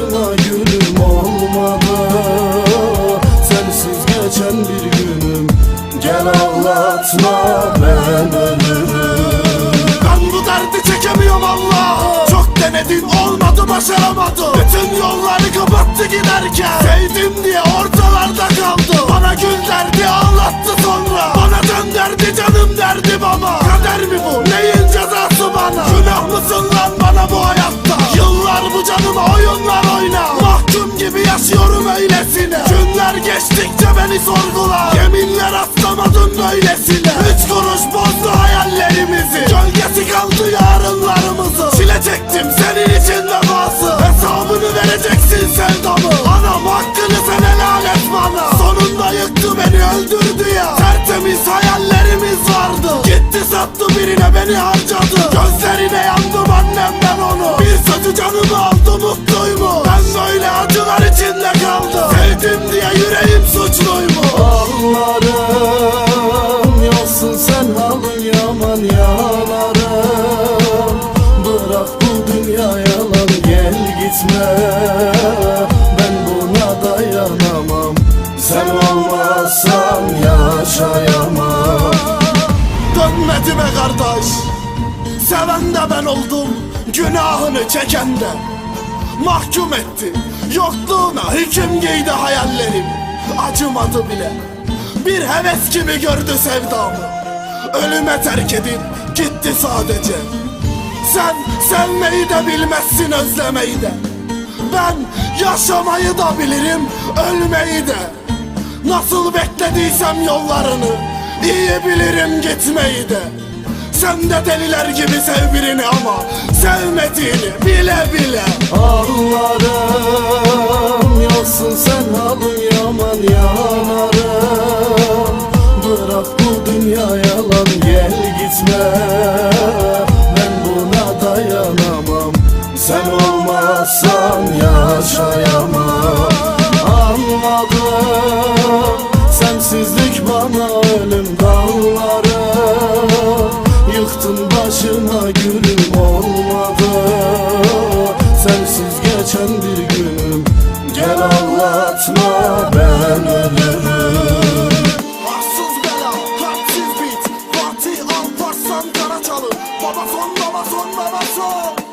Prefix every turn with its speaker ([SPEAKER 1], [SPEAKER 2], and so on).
[SPEAKER 1] hatırla gülüm olmadı. Sensiz geçen bir günüm. Gel ağlatma ben ölürüm.
[SPEAKER 2] Ben bu derdi çekemiyorum Allah. Çok denedin olmadı başaramadı Bütün yolları kapattı giderken. Sevdim diye ortalarda kaldı Bana gül derdi ağlattı sonra. Bana dön derdi canım derdi baba. Yaşıyorum öylesine. Günler geçtikçe beni sorgula Yeminler atlamadım böylesine. Üç kuruş bozdu hayallerimizi. Gölgesi kaldı yarınlarımızı Çile çektim senin için vefası Hesabını vereceksin sevdamı. Anam hakkını sen helal et bana. Sonunda yıktı beni öldürdü ya. Tertemiz hayallerimiz vardı. Gitti sattı birine beni harcadı. Gözlerine yandım annemden onu. Bir sözü canımı aldı mutluyum diye yüreğim suçluymu
[SPEAKER 1] Ağlarım yolsun sen halın yaman yalarım Bırak bu dünya yalan gel gitme. Ben buna dayanamam. Sen olmazsan yaşayamam.
[SPEAKER 2] Dönmedi be kardeş. Seven de ben oldum Günahını çeken de. Mahkum etti Yokluğuna hüküm giydi hayallerim Acımadı bile. Bir heves gibi gördü sevdamı. Ölüme terk edip gitti sadece. Sen sevmeyi de bilmezsin özlemeyi de. Ben yaşamayı da bilirim ölmeyi de. Nasıl beklediysem yollarını iyi bilirim gitmeyi de. Sen de deliler gibi sev birini ama Sevmediğini bile bile.
[SPEAKER 1] Ağlarım yolsun sen halın yaman yanarım Bırak bu dünya yalan gel gitme. Ben buna dayanamam Sen olmazsan yaşayamam. Anladım Sensizlik bana ölüm dağları Yıktın başıma gülüm ben bela, hapsiz bit. Fatih Alparslan Karaçalı Baba son, baba son, baba son